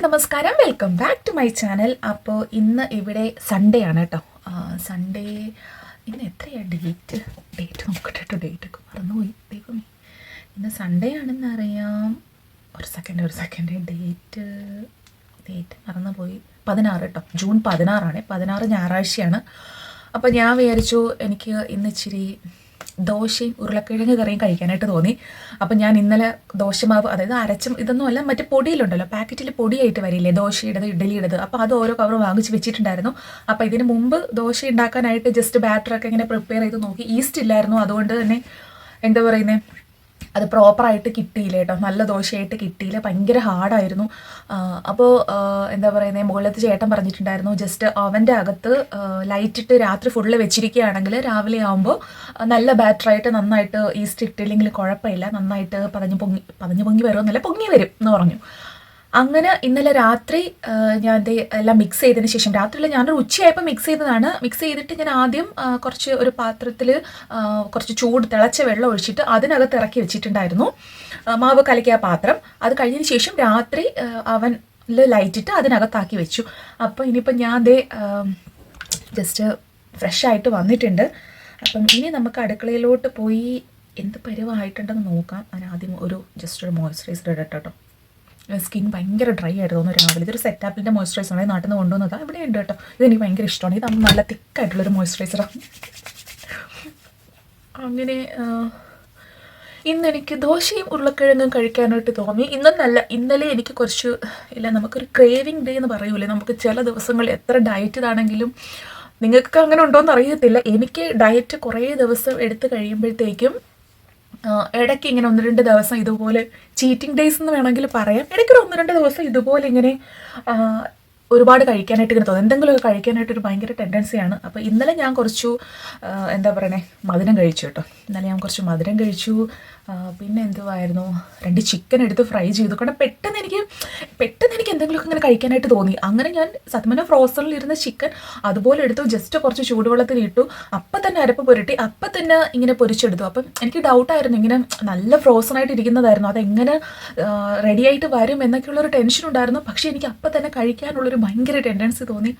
എല്ലാവർക്കും നമസ്കാരം. Welcome back to my channel അപ്പോൾ ഇന്ന് ഇവിടെ സൺഡേ ആണ് കേട്ടോ സൺഡേ ഇന്ന് എത്രയാണ് ഡേറ്റ് ഡേറ്റ് നോക്കട്ടെ കേട്ടോ ഡേറ്റ് ഒക്കെ മറന്നുപോയി. ദൈവമേ. ഇന്ന് സൺഡേ ആണെന്ന് അറിയാം. ഒരു സെക്കൻഡ് ഒരു സെക്കൻഡ് ഡേറ്റ് ഡേറ്റ് മറന്നുപോയി. പതിനാറ് കേട്ടോ ജൂൺ പതിനാറാണ്. പതിനാറ് ഞായറാഴ്ചയാണ്. അപ്പോൾ ഞാൻ വിചാരിച്ചു എനിക്ക് ഇന്ന് ഇച്ചിരി ദോശയും ഉരുളക്കിഴങ്ങ് കറിയും കഴിക്കാനായിട്ട് തോന്നി. അപ്പം ഞാൻ ഇന്നലെ ദോശമാവ് അതായത് അരച്ചും ഇതൊന്നും അല്ല മറ്റേ പൊടിയിലുണ്ടല്ലോ പാക്കറ്റിൽ പൊടിയായിട്ട് വരില്ലേ ദോശയുടേത് ഇഡലിയുടേത് അപ്പോൾ അത് ഓരോ കവർ വാങ്ങിച്ച് വെച്ചിട്ടുണ്ടായിരുന്നു. അപ്പോൾ ഇതിന് മുമ്പ് ദോശ ഉണ്ടാക്കാനായിട്ട് ജസ്റ്റ് ബാറ്ററൊക്കെ ഇങ്ങനെ പ്രിപ്പയർ ചെയ്ത് നോക്കി. ഈസ്റ്റ് ഇല്ലായിരുന്നു അതുകൊണ്ട് തന്നെ എന്താ പറയുന്നത് അത് പ്രോപ്പറായിട്ട് കിട്ടിയില്ല കേട്ടോ. നല്ല ദോശയായിട്ട് കിട്ടിയില്ല. ഭയങ്കര ഹാർഡായിരുന്നു അപ്പോൾ എന്താ പറയുന്നത് മുകളിലത്തെ ചേട്ടൻ പറഞ്ഞിട്ടുണ്ടായിരുന്നു ജസ്റ്റ് അവന്റെ അകത്ത് ലൈറ്റ് ഇട്ട് രാത്രി ഫുള്ള് വെച്ചിരിക്കുകയാണെങ്കിൽ രാവിലെ ആകുമ്പോൾ നല്ല ബാറ്ററായിട്ട് നന്നായിട്ട് ഈസ്റ്റ് ഇട്ടില്ലെങ്കിൽ കുഴപ്പമില്ല. നന്നായിട്ട് പതഞ്ഞ് പൊങ്ങി പതഞ്ഞ് പൊങ്ങി വരുമെന്നല്ല പൊങ്ങി വരും എന്ന് പറഞ്ഞു. അങ്ങനെ ഇന്നലെ രാത്രി ഞാൻ ദേ എല്ലാം മിക്സ് ചെയ്തതിന് ശേഷം രാത്രിയിൽ ഞാനൊരു ഉച്ചയായപ്പോൾ മിക്സ് ചെയ്തതാണ്. മിക്സ് ചെയ്തിട്ട് ഞാൻ ആദ്യം കുറച്ച് ഒരു പാത്രത്തിൽ കുറച്ച് ചൂട് തിളച്ച വെള്ളം ഒഴിച്ചിട്ട് അതിനകത്ത് ഇറക്കി വെച്ചിട്ടുണ്ടായിരുന്നു. മാവ് കലക്കിയ പാത്രം. അത് കഴിഞ്ഞതിന് ശേഷം രാത്രി അവൻ ലൈറ്റിട്ട് അതിനകത്താക്കി വെച്ചു. അപ്പോൾ ഇനിയിപ്പോൾ ഞാൻ ദേ ജസ്റ്റ് ഫ്രഷ് ആയിട്ട് വന്നിട്ടുണ്ട്. അപ്പം ഇനി നമുക്ക് അടുക്കളയിലോട്ട് പോയി എന്ത് പരിവായിട്ടുണ്ടെന്ന് നോക്കാം. ഞാൻ ആദ്യം ഒരു ജസ്റ്റ് ഒരു മോയ്സ്ചറൈസർ ഇടട്ടെ സ്കിൻ ഭയങ്കര ഡ്രൈ ആയിട്ട് തോന്നുന്നു രാവിലെ. ഇതൊരു സെറ്റാപ്പിന്റെ മോയ്സ്ചറൈസർ ആണ്. നാട്ടിൽ നിന്ന് കൊണ്ടുവന്നതാണ് ഇവിടെ ഉണ്ട് കേട്ടോ. ഇതെനിക്ക് ഭയങ്കര ഇഷ്ടമാണ്. ഇത് നല്ല തിക്കായിട്ടുള്ളൊരു മോയ്സ്ചറൈസറാണ് അങ്ങനെ ഇന്ന് എനിക്ക് ദോശയും ഉരുളക്കിഴങ്ങും കഴിക്കാനായിട്ട് തോന്നി. ഇന്നല്ല ഇന്നലെ എനിക്ക് കുറച്ച് ഇല്ല നമുക്കൊരു ക്രേവിങ് ഡേ എന്ന് പറയൂലേ. നമുക്ക് ചില ദിവസങ്ങളിൽ എത്ര ഡയറ്റ് ഇതാണെങ്കിലും നിങ്ങൾക്ക് അങ്ങനെ ഉണ്ടോയെന്ന് അറിയത്തില്ല. എനിക്ക് ഡയറ്റ് കുറേ ദിവസം എടുത്തു കഴിയുമ്പോഴത്തേക്കും ഇടയ്ക്ക് ഇങ്ങനെ ഒന്ന് രണ്ട് ദിവസം ഇതുപോലെ ചീറ്റിംഗ് ഡേയ്സ് എന്ന് വേണമെങ്കിൽ പറയാം. ഇടയ്ക്കൊരു ഒന്ന് രണ്ട് ദിവസം ഇതുപോലെ ഇങ്ങനെ ഒരുപാട് കഴിക്കാനായിട്ട് ഇങ്ങനെ തോന്നും. എന്തെങ്കിലുമൊക്കെ കഴിക്കാനായിട്ട് ഒരു ഭയങ്കര ടെൻഡൻസിയാണ് അപ്പോൾ ഇന്നലെ ഞാൻ കുറച്ചു എന്താ പറയണേ? മധുരം കഴിച്ചു കേട്ടോ. ഇന്നലെ ഞാൻ കുറച്ച് മധുരം കഴിച്ചു. പിന്നെ എന്തുവായിരുന്നു രണ്ട് ചിക്കൻ എടുത്ത് ഫ്രൈ ചെയ്തു. കാരണം പെട്ടെന്ന് എനിക്ക് പെട്ടെന്ന് എനിക്ക് എന്തെങ്കിലുമൊക്കെ ഇങ്ങനെ കഴിക്കാനായിട്ട് തോന്നി. അങ്ങനെ ഞാൻ സത്യമന ഫ്രോസണിൽ ഇരുന്ന ചിക്കൻ അതുപോലെ എടുത്തു. ജസ്റ്റ് കുറച്ച് ചൂടുവെള്ളത്തിൽ ഇട്ടു. അപ്പം തന്നെ അരപ്പ് പുരട്ടി. അപ്പം തന്നെ ഇങ്ങനെ പൊരിച്ചെടുത്തു. അപ്പം എനിക്ക് ഡൗട്ടായിരുന്നു ഇങ്ങനെ നല്ല ഫ്രോസൺ ആയിട്ട് ഇരിക്കുന്നതായിരുന്നു. അതെങ്ങനെ റെഡി ആയിട്ട് വരും എന്നൊക്കെയുള്ളൊരു ടെൻഷൻ ഉണ്ടായിരുന്നു. പക്ഷേ എനിക്ക് അപ്പം തന്നെ കഴിക്കാനുള്ളൊരു ഭയങ്കര ടെൻഡൻസി തോന്നി.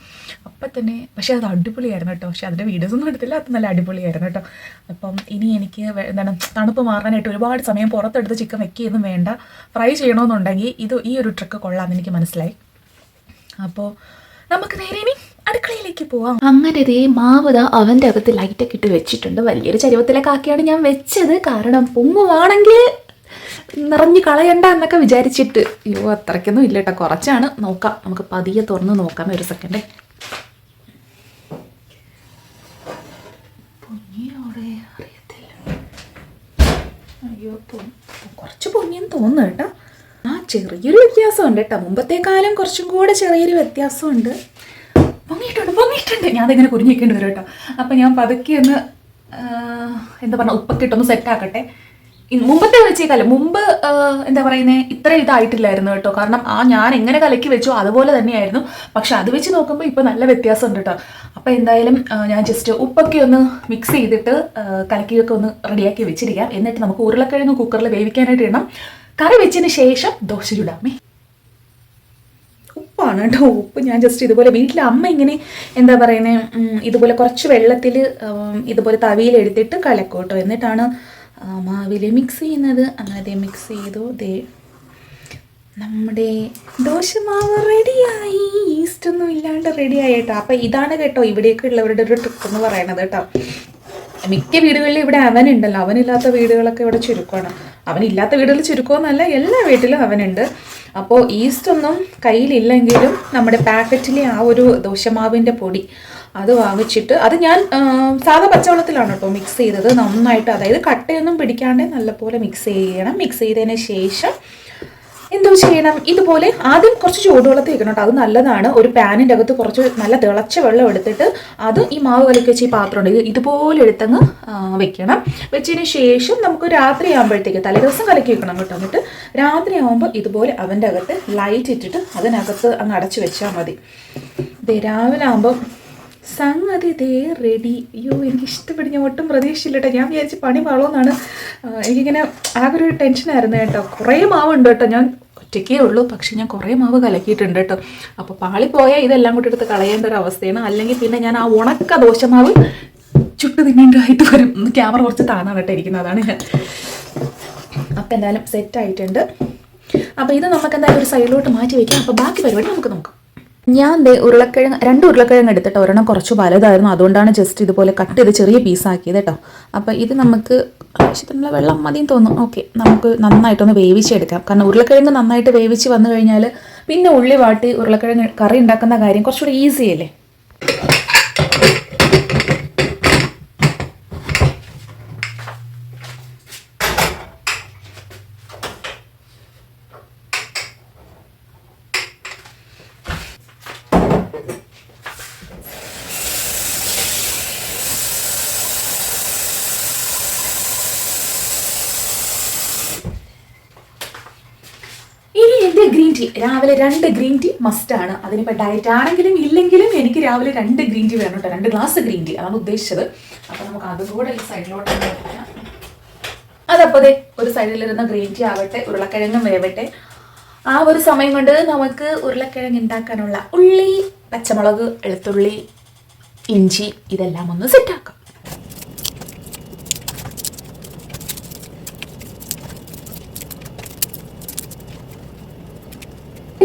അപ്പം തന്നെ പക്ഷേ അത് അടിപൊളിയായിരുന്നു കേട്ടോ. പക്ഷേ അതിന്റെ വീഡിയോസ് ഒന്നും എടുത്തില്ല. അത് നല്ല അടിപൊളിയായിരുന്നു കേട്ടോ. അപ്പം ഇനി എനിക്ക് എന്താണ് തണുപ്പ് മാറാനായിട്ട് ഒരുപാട് സമയം പുറത്തെടുത്ത് ചിക്കൻ വെക്കുകയൊന്നും വേണ്ട. ഫ്രൈ ചെയ്യണമെന്നുണ്ടെങ്കിൽ ഇത് ഈ ഒരു ട്രിക്ക് കൊള്ളാമെന്ന് എനിക്ക് മനസ്സിലായി. അപ്പോൾ നമുക്ക് നേരെ ഇനി അടുക്കളയിലേക്ക് പോവാം. അങ്ങനെ ദേ മാവത അവന്റെ അകത്ത് ലൈറ്റൊക്കെ ഇട്ട് വെച്ചിട്ടുണ്ട്. വലിയൊരു ചരുവത്തിലൊക്കെ ആക്കിയാണ് ഞാൻ വെച്ചത്. കാരണം പൊങ്ങുവാണെങ്കിൽ നിറഞ്ഞു കളയണ്ട എന്നൊക്കെ വിചാരിച്ചിട്ട്. അയ്യോ അത്രയ്ക്കൊന്നും ഇല്ല കേട്ടോ കുറച്ചാണ്. നോക്കാം. നമുക്ക് പതിയെ തുറന്ന് നോക്കാം. ഒരു സെക്കൻഡ് പൊങ്ങിയോടെ അറിയത്തില്ല അയ്യോ കുറച്ച് പൊങ്ങിയെന്ന് തോന്നുന്നു കേട്ടോ. ആ ചെറിയൊരു വ്യത്യാസമുണ്ട് കേട്ടോ. കാലം കുറച്ചും കൂടെ ചെറിയൊരു വ്യത്യാസമുണ്ട്. പൊങ്ങിയിട്ടുണ്ട് പൊങ്ങിയിട്ടുണ്ട്. ഞാൻ അതിങ്ങനെ കുരിഞ്ഞിരിക്കേണ്ടി വരും കേട്ടോ. അപ്പം ഞാൻ പതുക്കെ ഒന്ന് എന്താ പറഞ്ഞ ഉപ്പൊക്കെ ഇട്ടൊന്ന് സെറ്റാക്കട്ടെ മുമ്പത്തെ വെച്ചേക്കല്ല മുമ്പ് എന്താ പറയുന്നത് ഇത്ര ഇതായിട്ടില്ലായിരുന്നു കേട്ടോ. കാരണം ആ ഞാൻ എങ്ങനെ കലക്കി വെച്ചോ അതുപോലെ തന്നെയായിരുന്നു. പക്ഷെ അത് വെച്ച് നോക്കുമ്പോൾ ഇപ്പോൾ നല്ല വ്യത്യാസമുണ്ട് കേട്ടോ. അപ്പോൾ എന്തായാലും ഞാൻ ജസ്റ്റ് ഉപ്പൊക്കെ ഒന്ന് മിക്സ് ചെയ്തിട്ട് കലക്കിയൊക്കെ ഒന്ന് റെഡിയാക്കി വെച്ചിരിക്കാം. എന്നിട്ട് നമുക്ക് ഉരുളക്കിഴങ്ങ് കുക്കറിൽ വേവിക്കാനായിട്ട് ഇടണം. കറി വെച്ചതിന് ശേഷം ദോശ ചുടാമേ. ഉപ്പാണ് കേട്ടോ. ഉപ്പ് ഞാൻ ജസ്റ്റ് ഇതുപോലെ വീട്ടിലെ അമ്മ ഇങ്ങനെ എന്താ പറയുന്നത് ഇതുപോലെ കുറച്ച് വെള്ളത്തിൽ ഇതുപോലെ തവിയിലെടുത്തിട്ട് കലക്കും കേട്ടോ. എന്നിട്ടാണ് മാവിൽ മിക്സ് ചെയ്യുന്നത്. അങ്ങനെ മിക്സ് ചെയ്തു. ദേ നമ്മുടെ ദോശ ദോശമാവ് റെഡിയായി ഈസ്റ്റ് ഒന്നും ഇല്ലാണ്ട് റെഡിയായി കേട്ടോ. അപ്പം ഇതാണ് കേട്ടോ ഇവിടെയൊക്കെ ഉള്ളവരുടെ ഒരു ട്രിക്ക് എന്ന് പറയണത് കേട്ടോ. മിക്ക വീടുകളിലും ഇവിടെ അവനുണ്ടല്ലോ അവനില്ലാത്ത വീടുകളൊക്കെ ഇവിടെ ചുരുക്കമാണ്. അവനില്ലാത്ത വീടുകളിൽ ചുരുക്കമെന്നല്ല എല്ലാ വീട്ടിലും അവനുണ്ട്. അപ്പോൾ ഈസ്റ്റ് ഒന്നും കയ്യിലില്ലെങ്കിലും നമ്മുടെ പാക്കറ്റിലെ ആ ഒരു ദോശമാവിന്റെ പൊടി അത് വാങ്ങിച്ചിട്ട് അത് ഞാൻ സാധാ പച്ചവെള്ളത്തിലാണ് കേട്ടോ മിക്സ് ചെയ്തത്. നന്നായിട്ട് അതായത് കട്ടയൊന്നും പിടിക്കാണ്ട് നല്ലപോലെ മിക്സ് ചെയ്യണം. മിക്സ് ചെയ്തതിന് ശേഷം എന്തോ ചെയ്യണം. ഇതുപോലെ ആദ്യം കുറച്ച് ചൂടുവെള്ളത്തിൽ വെക്കണം കേട്ടോ. അത് നല്ലതാണ്. ഒരു പാനിന്റെ അകത്ത് കുറച്ച് നല്ല തിളച്ച വെള്ളം എടുത്തിട്ട് അത് ഈ മാവ് കലക്കി വെച്ച് ഈ പാത്രം ഉണ്ടെങ്കിൽ ഇത് ഇതുപോലെ എടുത്തങ്ങ് വെക്കണം. വെച്ചതിന് ശേഷം നമുക്ക് രാത്രി ആകുമ്പോഴത്തേക്ക് തലേദിവസം കലക്കി വെക്കണം കേട്ടോ. എന്നിട്ട് രാത്രി ആകുമ്പോൾ ഇതുപോലെ അവന്റെ അകത്ത് ലൈറ്റ് ഇട്ടിട്ട് അതിനകത്ത് അങ്ങ് അടച്ചു വെച്ചാൽ മതി. രാവിലെ ആകുമ്പം സംഗതി ദേ റെഡി അയ്യോ എനിക്ക് ഇഷ്ടപ്പെടും ഞാൻ ഒട്ടും പ്രതീക്ഷയില്ല കേട്ടോ. ഞാൻ വിചാരിച്ച് പണി പാളോന്നാണ് എനിക്കിങ്ങനെ ആകെ ഒരു ടെൻഷനായിരുന്നു കേട്ടോ. കുറേ മാവുണ്ട് കേട്ടോ. ഞാൻ ഒറ്റയ്ക്കേ ഉള്ളൂ. പക്ഷെ ഞാൻ കുറേ മാവ് കലക്കിയിട്ടുണ്ട് കേട്ടോ. അപ്പോൾ പാളി പാളിപ്പോയാൽ ഇതെല്ലാം കൂടി എടുത്ത് കളയേണ്ട ഒരു അവസ്ഥയാണ്. അല്ലെങ്കിൽ പിന്നെ ഞാൻ ആ ഉണക്ക ദോശമാവ് ചുട്ട് തിന്നേണ്ടതായിട്ട് വരും. ക്യാമറ കുറച്ച് താണാണ് കേട്ടോ ഇരിക്കുന്നതാണ് ഞാൻ. അപ്പം എന്തായാലും സെറ്റ് ആയിട്ടുണ്ട്. അപ്പോൾ ഇത് നമുക്ക് എന്തായാലും ഒരു സൈഡിലോട്ട് മാറ്റി വയ്ക്കാം അപ്പോൾ ബാക്കി പരിപാടി നമുക്ക് നോക്കാം. ഞാൻ ദേ ഉരുളക്കിഴങ്ങ് രണ്ട് ഉരുളക്കിഴങ്ങ് എടുത്തിട്ട്. ഒരെണ്ണം കുറച്ച് വലുതായിരുന്നു. അതുകൊണ്ടാണ് ജസ്റ്റ് ഇതുപോലെ കട്ട് ചെയ്ത് ചെറിയ പീസാക്കിയത് കേട്ടോ. അപ്പോൾ ഇത് നമുക്ക് ആവശ്യത്തിനുള്ള വെള്ളം മതിയും തോന്നും ഓക്കെ നമുക്ക് നന്നായിട്ടൊന്ന് വേവിച്ചെടുക്കാം കാരണം ഉരുളക്കിഴങ്ങ് നന്നായിട്ട് വേവിച്ച് വന്നു കഴിഞ്ഞാൽ പിന്നെ ഉള്ളി വാട്ടി ഉരുളക്കിഴങ്ങ് കറി ഉണ്ടാക്കുന്ന കാര്യം കുറച്ചുകൂടി ഈസി അല്ലേ ഇനി എന്റെ ഗ്രീൻ ടീ രാവിലെ രണ്ട് ഗ്രീൻ ടീ മസ്റ്റ് ആണ്. അതിനിപ്പോൾ ഡയറ്റ് ആണെങ്കിലും ഇല്ലെങ്കിലും എനിക്ക് രാവിലെ രണ്ട് ഗ്രീൻ ടീ വേണം കേട്ടോ. രണ്ട് ഗ്ലാസ് ഗ്രീൻ ടീ അതാണ് ഉദ്ദേശിച്ചത്. അപ്പോൾ നമുക്ക് അതുകൂടെ ഈ സൈഡിലോട്ട് അതപ്പോൾ ഒരു സൈഡിലിരുന്ന ഗ്രീൻ ടീ ആവട്ടെ ഉരുളക്കിഴങ്ങും വേവട്ടെ. ആ ഒരു സമയം കൊണ്ട് നമുക്ക് ഉരുളക്കിഴങ്ങ് ഉണ്ടാക്കാനുള്ള ഉള്ളി പച്ചമുളക് വെളുത്തുള്ളി ഇഞ്ചി ഇതെല്ലാം ഒന്ന് സെറ്റാക്കാം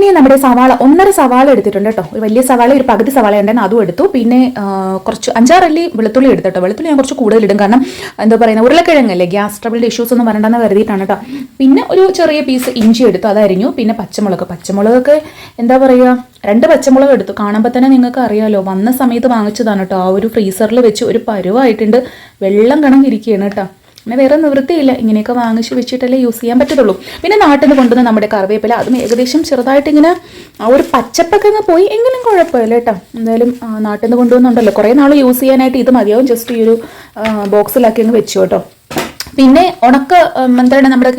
ഇനി നമ്മുടെ സവാള ഒന്നര സവാള എടുത്തിട്ടുണ്ട് കേട്ടോ. ഒരു വലിയ സവാള ഒരു പകുതി സവാള ഉണ്ടെന്ന് അതും എടുത്തു. പിന്നെ കുറച്ച് അഞ്ചാറല്ലി വെളുത്തുള്ളി എടുത്തു എടുത്തിട്ടോ. വെളുത്തുള്ളി ഞാൻ കുറച്ച് കൂടുതൽ ഇടും. കാരണം എന്താ പറയുന്നത് ഉരുളക്കിഴങ്ങല്ലേ ഗ്യാസ് ട്രബിളിന്റെ ഇഷ്യൂസ് ഒന്നും വരണ്ടെന്ന് കരുതിയിട്ടാണ് കേട്ടോ. പിന്നെ ഒരു ചെറിയ പീസ് ഇഞ്ചി എടുത്തു അതരിഞ്ഞു. പിന്നെ പച്ചമുളക്. പച്ചമുളകൊക്കെ എന്താ പറയുക രണ്ട് പച്ചമുളക് എടുത്തു. കാണുമ്പോൾ തന്നെ നിങ്ങൾക്ക് അറിയാമല്ലോ വന്ന സമയത്ത് വാങ്ങിച്ചതാണ് കേട്ടോ. ആ ഒരു ഫ്രീസറിൽ വെച്ച് ഒരു പരുവായിട്ടുണ്ട്. വെള്ളം കണങ്ങിരിക്കുകയാണ് കേട്ടോ. പിന്നെ വേറെ നിവൃത്തിയില്ല. ഇങ്ങനെയൊക്കെ വാങ്ങിച്ച് വെച്ചിട്ടല്ലേ യൂസ് ചെയ്യാൻ പറ്റത്തുള്ളൂ. പിന്നെ നാട്ടിൽ നിന്ന് കൊണ്ടുവന്ന നമ്മുടെ കറിവേപ്പില അതും ഏകദേശം ചെറുതായിട്ട് ഇങ്ങനെ ആ ഒരു പച്ചപ്പൊക്കെ അങ്ങ് പോയി. എങ്കിലും കുഴപ്പമില്ല കേട്ടോ. എന്തായാലും നാട്ടിൽ നിന്ന് കൊണ്ടുവന്നുണ്ടല്ലോ. കുറേ നാൾ യൂസ് ചെയ്യാനായിട്ട് ഇത് മതിയാവും. ജസ്റ്റ് ഈ ഒരു ബോക്സിലാക്കി അങ്ങ് വെച്ചു കേട്ടോ. പിന്നെ ഉണക്ക എന്താണ് നമ്മുടെ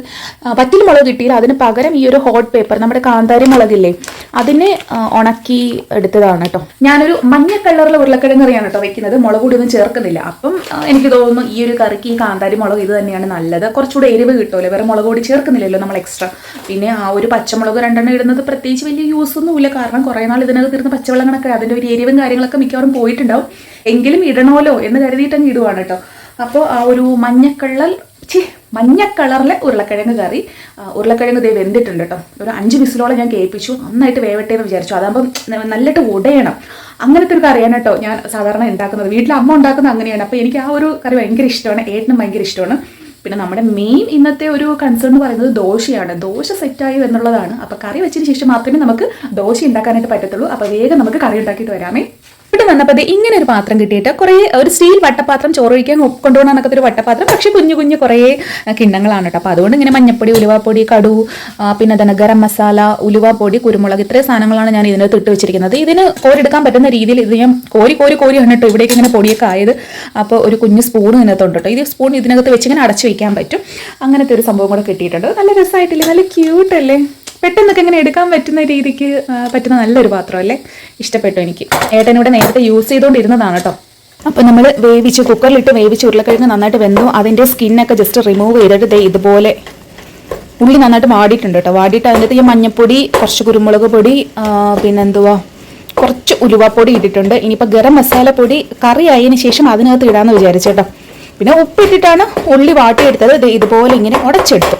വറ്റിൽ മുളക് കിട്ടിയില്ല. അതിന് പകരം ഈ ഒരു ഹോട്ട് പേപ്പർ നമ്മുടെ കാന്താരി മുളകില്ലേ അതിനെ ഉണക്കി എടുത്തതാണ് കേട്ടോ. ഞാനൊരു മഞ്ഞ കളറിലെ ഉരുളക്കിഴങ്ങ് കറിയാണ് കേട്ടോ വെക്കുന്നത്. മുളക് കൂടി ഒന്നും ചേർക്കുന്നില്ല. അപ്പം എനിക്ക് തോന്നുന്നു ഈ ഒരു കറിക്ക് ഈ കാന്താരി മുളക് ഇത് തന്നെയാണ് നല്ലത്. കുറച്ചുകൂടെ എരിവ് കിട്ടുമല്ലോ വേറെ മുളക് കൂടി ചേർക്കുന്നില്ലല്ലോ നമ്മൾ എക്സ്ട്രാ പിന്നെ ആ ഒരു പച്ചമുളക് രണ്ടെണ്ണം ഇടുന്നത് പ്രത്യേകിച്ച് വലിയ യൂസ് ഒന്നുമില്ല. കാരണം കുറേ നാൾ ഇതിനകത്ത് ഇരുന്ന് പച്ചവെള്ളം കണക്കെ അതിന്റെ ഒരു എരിവും കാര്യങ്ങളൊക്കെ മിക്കവാറും പോയിട്ടുണ്ടാവും. എങ്കിലും ഇടണമല്ലോ എന്ന് കരുതിയിട്ട് അങ്ങ് ഇടുവാണ് കേട്ടോ. അപ്പോൾ ആ ഒരു മഞ്ഞക്കള്ളൽ ചി മഞ്ഞ കളറിലെ ഉരുളക്കിഴങ്ങ് കറി. ഉരുളക്കിഴങ്ങ് ദേ വെന്തിട്ടുണ്ട് കേട്ടോ. ഒരു അഞ്ച് വിസിലോളം ഞാൻ കേൾപ്പിച്ചു. നന്നായിട്ട് വേവട്ടെ എന്ന് വിചാരിച്ചു. അതാകുമ്പോൾ നല്ലിട്ട് ഉടയണം. അങ്ങനത്തെ ഒരു കറിയാണ് കേട്ടോ ഞാൻ സാധാരണ ഉണ്ടാക്കുന്നത്. വീട്ടിൽ അമ്മ ഉണ്ടാക്കുന്നത് അങ്ങനെയാണ്. അപ്പോൾ എനിക്ക് ആ ഒരു കറി ഭയങ്കര ഇഷ്ടമാണ്. ഏട്ടനും ഭയങ്കര ഇഷ്ടമാണ്. പിന്നെ നമ്മുടെ മെയിൻ ഇന്നത്തെ ഒരു കൺസേൺ എന്ന് പറയുന്നത് ദോശയാണ്. ദോശ സെറ്റായി എന്നുള്ളതാണ്. അപ്പോൾ കറി വെച്ചതിന് ശേഷം മാത്രമേ നമുക്ക് ദോശ ഉണ്ടാക്കാനായിട്ട് പറ്റത്തുള്ളൂ. അപ്പോൾ വേഗം നമുക്ക് കറി ഉണ്ടാക്കിയിട്ട് വരാമേ. ഇവിടെ വന്നപ്പോൾ ഇങ്ങനെ ഒരു പാത്രം കിട്ടിയിട്ട് കുറേ ഒരു സ്റ്റീൽ വട്ടപാത്രം ചോറ് കൊണ്ടുപോകണം കൊണ്ടുപോകാൻ ഒരു വട്ടപാത്രം പക്ഷേ കുഞ്ഞു കുഞ്ഞു കുറേ കിണ്ണങ്ങളാണ് കേട്ടോ. അപ്പോൾ അതുകൊണ്ട് ഇങ്ങനെ മഞ്ഞപ്പൊടി ഉലുവാപ്പൊടി കടു പിന്നെ തന്നെ ഗരം മസാല ഉലുവാപ്പൊടി കുരുമുളക് ഇത്രയും സാധനങ്ങളാണ് ഞാൻ ഇതിനകത്ത് ഇട്ട് വെച്ചിരിക്കുന്നത്. ഇതിന് കോരിയെടുക്കാൻ പറ്റുന്ന രീതിയിൽ ഇത് ഞാൻ കോരി കോരി കോരിയാണ് കേട്ടോ ഇവിടേക്ക് ഇങ്ങനെ പൊടിയൊക്കെ ആയത്. അപ്പോൾ ഒരു കുഞ്ഞു സ്പൂൺ ഇതിനകത്തുണ്ട് കേട്ടോ. ഇത് സ്പൂൺ ഇതിനകത്ത് വെച്ച് ഇങ്ങനെ അടച്ചു വയ്ക്കാൻ പറ്റും. അങ്ങനത്തെ ഒരു സംഭവം കൂടെ കിട്ടിയിട്ടുണ്ട്. നല്ല രസമായിട്ടില്ലേ? നല്ല ക്യൂട്ടല്ലേ പെട്ടെന്നൊക്കെ ഇങ്ങനെ എടുക്കാൻ പറ്റുന്ന രീതിക്ക് പറ്റുന്ന നല്ലൊരു പാത്രമല്ലേ? ഇഷ്ടപ്പെട്ടു എനിക്ക്. ഏട്ടനിവിടെ നേരത്തെ യൂസ് ചെയ്തുകൊണ്ടിരുന്നതാണ് കേട്ടോ അപ്പോൾ നമ്മൾ വേവിച്ച് കുക്കറിലിട്ട് വേവിച്ച് ഉരുളക്കിഴങ്ങ് നന്നായിട്ട് വെന്തു അതിന്റെ സ്കിന്നൊക്കെ ജസ്റ്റ് റിമൂവ് ചെയ്തിട്ട് ദേ ഇതുപോലെ ഉള്ളി നന്നായിട്ട് വാടിയിട്ടുണ്ട് കേട്ടോ വാടിയിട്ട് അതിന്റെ ഈ മഞ്ഞപ്പൊടി കുറച്ച് കുരുമുളക് പൊടി പിന്നെന്തുവാ കുറച്ച് ഉലുവാപ്പൊടി ഇട്ടിട്ടുണ്ട്. ഇനിയിപ്പോൾ ഗരം മസാല പൊടി കറി ആയതിന് ശേഷം അതിനകത്ത് ഇടാമെന്ന് വിചാരിച്ചു കേട്ടോ പിന്നെ ഉപ്പിട്ടിട്ടാണ് ഉള്ളി വാട്ടിയെടുത്തത്. ഇതുപോലെ ഇങ്ങനെ ഉടച്ചെടുത്തു.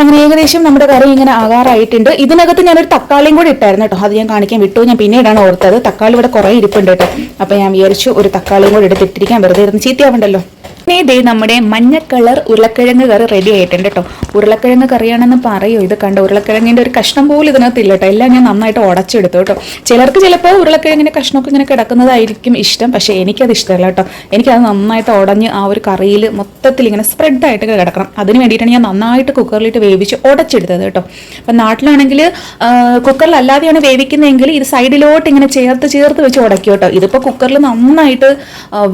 അങ്ങനെ ഏകദേശം നമ്മുടെ കറി ഇങ്ങനെ ആകാറായിട്ടുണ്ട്. ഇതിനകത്ത് ഞാനൊരു തക്കാളിയും കൂടി ഇട്ടായിരുന്നു കേട്ടോ. അത് ഞാൻ കാണിക്കാൻ വിട്ടു. ഞാൻ പിന്നീടാണ് ഓർത്തത്. തക്കാളി ഇവിടെ കുറേ ഇരിപ്പുണ്ട് കേട്ടോ. അപ്പോൾ ഞാൻ വിചാരിച്ചു ഒരു തക്കാളിയും കൂടി എടുത്തിട്ടിരിക്കാൻ വെറുതെ ഇരുന്ന് ചീത്തയാവണ്ടല്ലോ. പിന്നെ ഇതേ നമ്മുടെ മഞ്ഞ കളർ ഉരുളക്കിഴങ്ങ് കറി റെഡി ആയിട്ടുണ്ട് കേട്ടോ ഉരുളക്കിഴങ്ങ് കറിയാണെന്ന് പറയൂ. ഇത് കണ്ട? ഉരുളക്കിഴങ്ങിന്റെ ഒരു കഷ്ണം പോലും ഇതിനകത്ത് ഇല്ല കേട്ടോ എല്ലാം ഞാൻ നന്നായിട്ട് ഉടച്ചെടുത്തു കേട്ടോ ചിലർക്ക് ചിലപ്പോൾ ഉരുളക്കിഴങ്ങിന്റെ കഷ്ണമൊക്കെ ഇങ്ങനെ കിടക്കുന്നതായിരിക്കും ഇഷ്ടം. പക്ഷേ എനിക്കത് ഇഷ്ടമല്ല കേട്ടോ എനിക്കത് നന്നായിട്ട് ഉടഞ്ഞ് ആ ഒരു കറിയിൽ മൊത്തത്തിൽ ഇങ്ങനെ സ്പ്രെഡായിട്ട് കിടക്കണം. അതിന് വേണ്ടിയിട്ടാണ് ഞാൻ നന്നായിട്ട് കുക്കറിലിട്ട് വേവിച്ച് ഉടച്ചെടുത്തത് കേട്ടോ അപ്പം നാട്ടിലാണെങ്കിൽ കുക്കറിലല്ലാതെയാണ് വേവിക്കുന്നതെങ്കിൽ ഇത് സൈഡിലോട്ട് ഇങ്ങനെ ചേർത്ത് ചേർത്ത് വെച്ച് ഉടക്കി കേട്ടോ ഇതിപ്പോൾ കുക്കറിൽ നന്നായിട്ട്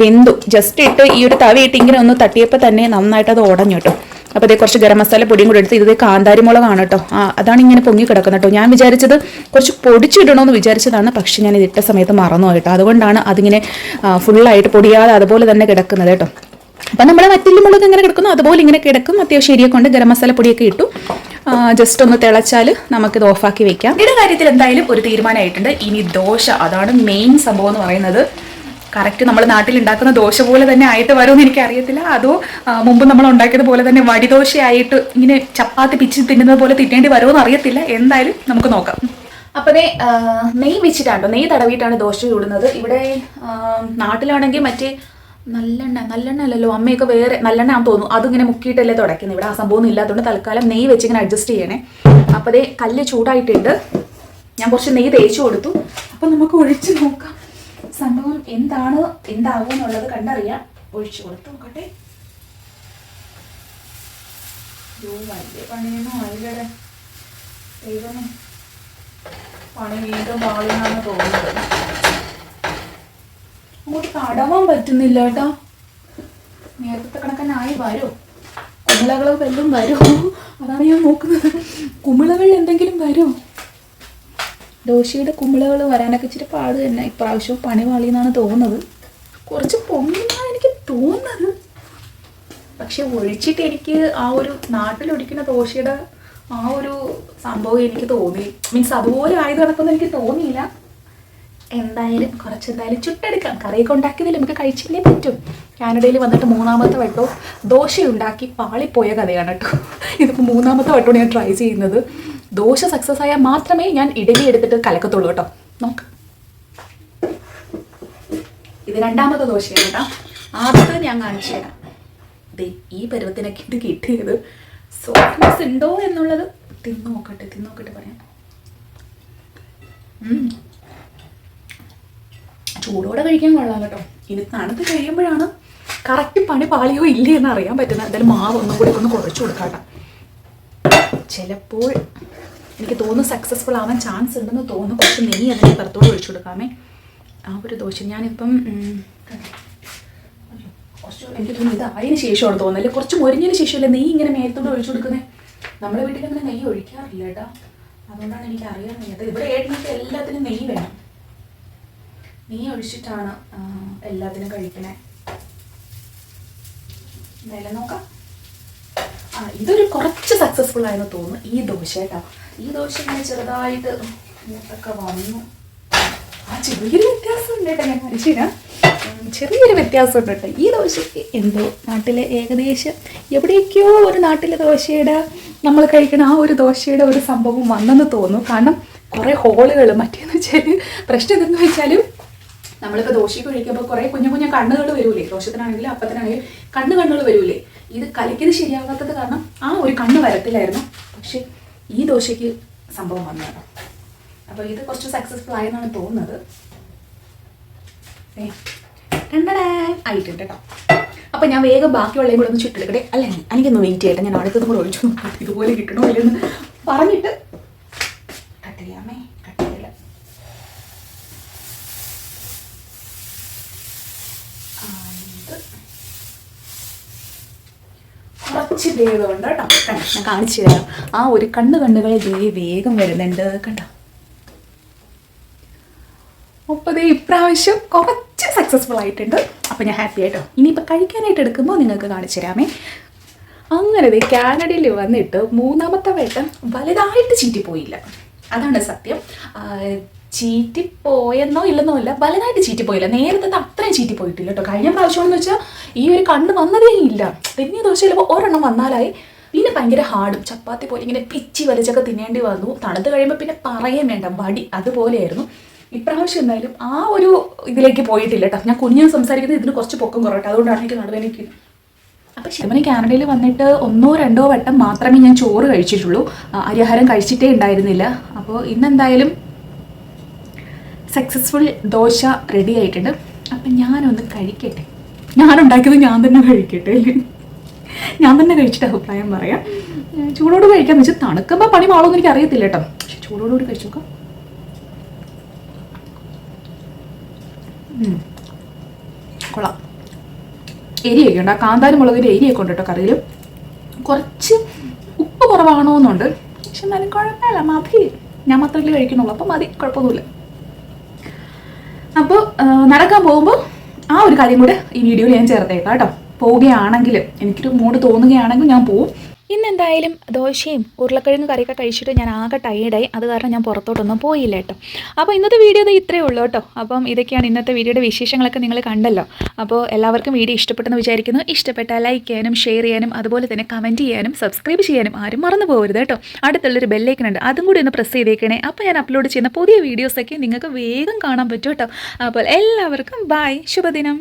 വെന്തു. ജസ്റ്റ് ഇട്ട് ഈ ഒരു തവയിട്ട് ഇങ്ങനെ ഒന്ന് തട്ടിയപ്പോൾ തന്നെ നന്നായിട്ട് അത് ഉടഞ്ഞു കേട്ടോ. അപ്പോൾ ഇതേ കുറച്ച് ഗരം മസാല പൊടിയും കൂടി എടുത്ത് ഇതേ കാന്താരി മുളകാണ് കേട്ടോ. ആ അതാണ് ഇങ്ങനെ പൊങ്ങി കിടക്കുന്നത് കേട്ടോ. ഞാൻ വിചാരിച്ചത് കുറച്ച് പൊടിച്ചിടണമെന്ന് വിചാരിച്ചതാണ്. പക്ഷേ ഞാൻ ഇത് ഇട്ട സമയത്ത് മറന്നു കേട്ടോ. അതുകൊണ്ടാണ് അതിങ്ങനെ ഫുള്ളായിട്ട് പൊടിയാതെ അതുപോലെ തന്നെ കിടക്കുന്നത് കേട്ടോ. അപ്പം നമ്മൾ വറ്റൽ മുളക് എങ്ങനെ കിടക്കുന്നു. അതുപോലെ ഇങ്ങനെ കിടക്കും. അത്യാവശ്യം എരിയെ കൊണ്ട് ഗരം മസാല പൊടിയൊക്കെ ഇട്ടു. ജസ്റ്റ് ഒന്ന് തിളച്ചാൽ നമുക്കിത് ഓഫാക്കി വെക്കാം. ഇതിന്റെ കാര്യത്തിൽ എന്തായാലും ഒരു തീരുമാനമായിട്ടുണ്ട്. ഇനി ദോശ അതാണ് മെയിൻ സംഭവം എന്ന് പറയുന്നത്. കറക്റ്റ് നമ്മൾ നാട്ടിൽ ഉണ്ടാക്കുന്ന ദോശ പോലെ തന്നെ ആയിട്ട് വരുമെന്ന് എനിക്ക് അറിയത്തില്ല അതോ മുമ്പ് നമ്മൾ ഉണ്ടാക്കിയത് പോലെ തന്നെ വടിദോശയായിട്ട് ഇങ്ങനെ ചപ്പാത്തി പിച്ച് തിന്നുന്നത് പോലെ തിന്നേണ്ടി വരുമോ എന്ന് അറിയത്തില്ല. എന്തായാലും നമുക്ക് നോക്കാം. അപ്പോൾ അതേ നെയ് നെയ്യ് നെയ് തടവിയിട്ടാണ് ദോശ ചൂടുന്നത്. ഇവിടെ നാട്ടിലാണെങ്കിൽ മറ്റേ നല്ലെണ്ണ നല്ലെണ്ണ അല്ലല്ലോ. അമ്മയൊക്കെ വേറെ നല്ലെണ്ണ ആണെന്ന് തോന്നുന്നു. അതിങ്ങനെ മുക്കിയിട്ടല്ലേ തുടയ്ക്കുന്നത്. ഇവിടെ ആ സംഭവം ഇല്ലാത്തതുകൊണ്ട് തൽക്കാലം നെയ്യ് വെച്ച് ഇങ്ങനെ അഡ്ജസ്റ്റ് ചെയ്യണേ. അപ്പോൾ അതേ കല്ല് ചൂടായിട്ടുണ്ട്. ഞാൻ കുറച്ച് നെയ്യ് തേച്ച് കൊടുത്തു. അപ്പം നമുക്ക് ഒഴിച്ച് നോക്കാം. സംഭവം എന്താണ് എന്താവും എന്നുള്ളത് കണ്ടറിയാം ഒഴിച്ചു കൊടുത്തു. നോക്കട്ടെ. വലിയ പണിയൊന്നും ആയില്ലടെ. ദൈവമേ. പണി വീണ്ടും പാളിന്നാണ് തോന്നുന്നത്. അങ്ങോട്ട് കടവാൻ പറ്റുന്നില്ല കേട്ടോ. നേരത്തെ കണക്കനായി വരും. കുമിളകളും വല്ലതും വരുമോ അതാണ് ഞാൻ നോക്കുന്നത്. കുമിളകൾ എന്തെങ്കിലും വരുമോ ദോശയുടെ കുമ്പിളകൾ വരാനൊക്കെ ഇച്ചിരി പാട് തന്നെ. ഇപ്രാവശ്യം പണി പാളിയെന്നാണ് തോന്നുന്നത്. കുറച്ച് പൊങ്ങിന്നാണ് എനിക്ക് തോന്നുന്നത്. പക്ഷെ ഒഴിച്ചിട്ട് എനിക്ക് ആ ഒരു നാട്ടിലൊടിക്കുന്ന ദോശയുടെ ആ ഒരു സംഭവം എനിക്ക് തോന്നി. മീൻസ് അതുപോലെ ആയത് കണക്കൊന്നും എനിക്ക് തോന്നിയില്ല. എന്തായാലും കുറച്ച് എന്തായാലും ചുട്ടെടുക്കാം. കറിയൊക്കെ ഉണ്ടാക്കിയതിൽ നമുക്ക് കഴിച്ചില്ലേ പറ്റും. കാനഡയിൽ വന്നിട്ട് മൂന്നാമത്തെ വട്ടവും ദോശ ഉണ്ടാക്കി പാളിപ്പോയ കഥയാണ് കേട്ടോ. ഇതിപ്പോൾ മൂന്നാമത്തെ വട്ടമാണ് ഞാൻ ട്രൈ ചെയ്യുന്നത്. ദോശ സക്സസ് ആയാൽ മാത്രമേ ഞാൻ ഇഡലി എടുത്തിട്ട് കലക്കത്തുള്ളൂ കേട്ടോ. നോക്ക്. ഇത് രണ്ടാമത്തെ ദോശയാണ് കേട്ടോ. ആദ്യത്തെ ഞാൻ കാണിച്ചു തരാം ഈ പരുവത്തിനൊക്കെ ഇത് കിട്ടിയത് സോഫ്റ്റ്നെസ് ഉണ്ടോ എന്നുള്ളത് തിന്നു നോക്കട്ടെ തിന്നു നോക്കട്ടെ പറയാം. ചൂടോടെ കഴിക്കാൻ കൊള്ളാം കേട്ടോ. ഇനി തണുത്ത് കഴിയുമ്പോഴാണ് കറക്റ്റ് പണി പാളിയോ ഇല്ലേ എന്ന് അറിയാൻ പറ്റുന്നത്. എന്തായാലും മാവ് ഒന്നും കൂടി ഒന്ന് കുറച്ച് കൊടുക്കാം കേട്ടോ. ചിലപ്പോൾ എനിക്ക് തോന്നുന്നു സക്സസ്ഫുൾ ആവാൻ ചാൻസ് ഉണ്ടെന്ന് തോന്നുന്നു. കുറച്ച് നെയ്യ് അതിന് പുറത്തോട് ഒഴിച്ചു കൊടുക്കാമേ. ആ ഒരു ദോശ ഞാനിപ്പം കുറച്ച് എനിക്ക് തോന്നുന്നു ഇത് ആയതിനു ശേഷമാണ് തോന്നുന്നത്. കുറച്ച് മുരിഞ്ഞതിന് ശേഷമല്ലേ നെയ്യ് ഇങ്ങനെ മേലത്തോട് ഒഴിച്ചു കൊടുക്കുന്നത് നമ്മുടെ വീട്ടിൽ അങ്ങനെ നെയ്യ് ഒഴിക്കാറില്ല കേട്ടോ. അതുകൊണ്ടാണ് എനിക്ക് അറിയാൻ ഇവിടെ ഏട്ടനൊക്കെ എല്ലാത്തിനും നെയ്യ് വേണം. നെയ്യ് ഒഴിച്ചിട്ടാണ് എല്ലാത്തിനും കഴിക്കണേ. നോക്കാം. ഇതൊരു കുറച്ച് സക്സസ്ഫുൾ ആയെന്ന് തോന്നുന്നു. ഈ ദോശ കേട്ടോ. ഈ ദോശ ഇങ്ങനെ ചെറുതായിട്ട് മൂത്തൊക്കെ വന്നു. ആ ചെറിയൊരു വ്യത്യാസം ഉണ്ട് കേട്ടോ ഞാൻ മനുഷ്യനാ ചെറിയൊരു വ്യത്യാസം ഉണ്ട് കേട്ടോ. ഈ ദോശയ്ക്ക് എന്തോ നാട്ടിലെ ഏകദേശം എവിടേക്കോ ഒരു നാട്ടിലെ ദോശയുടെ നമ്മൾ കഴിക്കുന്ന ആ ഒരു ദോശയുടെ ഒരു സംഭവം വന്നെന്ന് തോന്നുന്നു. കാരണം കുറേ ഹോളുകൾ മറ്റേന്ന് വെച്ചാൽ പ്രശ്നം എന്തെന്ന് വെച്ചാൽ നമ്മളിപ്പോൾ ദോശയ്ക്ക് കഴിക്കുമ്പോൾ കുറേ കുഞ്ഞു കുഞ്ഞു കണ്ണുകൾ വരൂലേ. ദോശത്തിനാണെങ്കിലും അപ്പത്തിനാണെങ്കിലും കണ്ണ് കണ്ണുകൾ വരൂലേ. ഇത് കലക്കിയത് ശരിയാകാത്തത് കാരണം ആ ഒരു കണ്ണ് വരത്തില്ലായിരുന്നു. പക്ഷേ ഈ ദോശയ്ക്ക് സംഭവം വന്നതാണ്. അപ്പോൾ ഇത് കുറച്ച് സക്സസ്ഫുൾ ആയെന്നാണ് തോന്നുന്നത്. രണ്ടടാ. ആയിട്ടുണ്ട് കേട്ടോ അപ്പോൾ ഞാൻ വേഗം ബാക്കിയുള്ളതും കൂടെ ഒന്ന് ചുറ്റെടുക്കട്ടെ അല്ല എനിക്കൊന്ന് വെയിറ്റ് ചെയ്യട്ടെ. ഞാൻ അടുത്തതും കൂടെ ഒഴിച്ചു ഇതുപോലെ കിട്ടണോ ഇല്ലെന്ന് പറഞ്ഞിട്ട് കട്ട് ചെയ്യാമേ കട്ട് ചെയ്യില്ല ആ, ഇത് വേഗമുണ്ട് കേട്ടോ. ഞാൻ കാണിച്ചു തരാം. ആ ഒരു കണ്ണ് കണ്ണുകൾ ദേ വേഗം വരുന്നുണ്ട് കണ്ടോ അപ്പോൾ ദേ ഇപ്രാവശ്യം കുറച്ച് സക്സസ്ഫുൾ ആയിട്ടുണ്ട്. അപ്പോൾ ഞാൻ ഹാപ്പി ആയിട്ടോ. ഇനിയിപ്പോൾ കഴിക്കാനായിട്ട് എടുക്കുമ്പോൾ നിങ്ങൾക്ക് കാണിച്ചു തരാമേ. അങ്ങനെ കാനഡയിൽ വന്നിട്ട് മൂന്നാമത്തെ വട്ടം വലുതായിട്ട് ചീറ്റിപ്പോയില്ല. അതാണ് സത്യം. ചീറ്റിപ്പോയെന്നോ ഇല്ലെന്നോ അല്ല വലുതായിട്ട് ചീറ്റിപ്പോയില്ല. നേരത്തെ അത്രയും ചീറ്റിപ്പോയിട്ടില്ല കേട്ടോ. കഴിഞ്ഞ പ്രാവശ്യമെന്ന് വെച്ചാൽ ഈ ഒരു കണ്ണ് വന്നതേ ഇല്ല. തെന്നിയ ദോശ ചിലപ്പോൾ ഒരെണ്ണം വന്നാലായി. പിന്നെ ഭയങ്കര ഹാർഡും. ചപ്പാത്തി പോലെ ഇങ്ങനെ പിച്ചി വലിച്ചൊക്കെ തിന്നേണ്ടി വന്നു. തണുത്ത് കഴിയുമ്പോൾ പിന്നെ പറയാൻ വേണ്ട. വടി അതുപോലെയായിരുന്നു. ഇപ്രാവശ്യം എന്തായാലും ആ ഒരു ഇതിലേക്ക് പോയിട്ടില്ല കേട്ടോ. ഞാൻ കുഞ്ഞു സംസാരിക്കുന്നത് ഇതിന് കുറച്ച് പൊക്കം കുറവട്ടെ അതുകൊണ്ടാണ് എനിക്ക് നടുവേനയ്ക്ക് അപ്പോൾ ശിവന് കാനഡയിൽ വന്നിട്ട് ഒന്നോ രണ്ടോ വട്ടം മാത്രമേ ഞാൻ ചോറ് കഴിച്ചിട്ടുള്ളൂ. അരിഹാരം കഴിച്ചിട്ടേ ഉണ്ടായിരുന്നില്ല. അപ്പോൾ ഇന്നെന്തായാലും സക്സസ്ഫുൾ ദോശ റെഡി ആയിട്ടുണ്ട്. അപ്പം ഞാനൊന്ന് കഴിക്കട്ടെ. ഞാനുണ്ടാക്കിയത് ഞാൻ തന്നെ കഴിക്കട്ടെ ഞാൻ തന്നെ കഴിച്ചിട്ട് അഭിപ്രായം പറയാം. ചൂടോട് കഴിക്കാൻ വെച്ചാൽ തണുക്കുമ്പോൾ പണി മാളോന്ന് എനിക്ക് അറിയത്തില്ല കേട്ടോ. പക്ഷെ ചൂടോടുകൂടി കഴിച്ചു നോക്കാം. ഉം. കൊള്ളാം. എരിയൊക്കെ ഉണ്ട്. ആ കാന്താരി മുളകിന്റെ എരിയൊക്കെ ഉണ്ട് കേട്ടോ കറിയിൽ കുറച്ച് ഉപ്പ് കുറവാണോ എന്നുണ്ട് പക്ഷെ എന്നാലും കുഴപ്പമില്ല. മതി. ഞാൻ മാത്രമല്ലേ കഴിക്കണുള്ളൂ അപ്പം മതി. കുഴപ്പമൊന്നുമില്ല. അപ്പോൾ നടക്കാൻ പോകുമ്പോൾ ആ ഒരു കാര്യം കൂടെ ഈ വീഡിയോയിൽ ഞാൻ ചേർത്തേക്കാം കേട്ടോ. പോവുകയാണെങ്കിൽ എനിക്കൊരു മൂഡ് തോന്നുകയാണെങ്കിൽ ഞാൻ പോവും. ഇന്ന് എന്തായാലും ദോശയും ഉരുളക്കിഴങ്ങ് കറിയൊക്കെ കഴിച്ചിട്ട് ഞാൻ ആകെ ടയേർഡായി അത് കാരണം ഞാൻ പുറത്തോട്ടൊന്നും പോയില്ല കേട്ടോ. അപ്പോൾ ഇന്നത്തെ വീഡിയോ ഇത് ഇത്രയേ ഉള്ളൂ കേട്ടോ. അപ്പം ഇതൊക്കെയാണ് ഇന്നത്തെ വീഡിയോയുടെ വിശേഷങ്ങളൊക്കെ നിങ്ങൾ കണ്ടല്ലോ. അപ്പോൾ എല്ലാവർക്കും വീഡിയോ ഇഷ്ടപ്പെട്ടെന്ന് വിചാരിക്കുന്നു. ഇഷ്ടപ്പെട്ടാൽ ലൈക്ക് ചെയ്യാനും ഷെയർ ചെയ്യാനും അതുപോലെ തന്നെ കമന്റ് ചെയ്യാനും സബ്സ്ക്രൈബ് ചെയ്യാനും ആരും മറന്നു പോകരുത് കേട്ടോ. അടുത്തുള്ളൊരു ബെല്ലൈക്കൺ ഉണ്ട്. അതും കൂടി ഒന്ന് പ്രസ് ചെയ്തേക്കണേ. അപ്പോൾ ഞാൻ അപ്ലോഡ് ചെയ്യുന്ന പുതിയ വീഡിയോസൊക്കെ നിങ്ങൾക്ക് വേഗം കാണാൻ പറ്റും കേട്ടോ. അപ്പോൾ എല്ലാവർക്കും ബായ് ശുഭദിനം.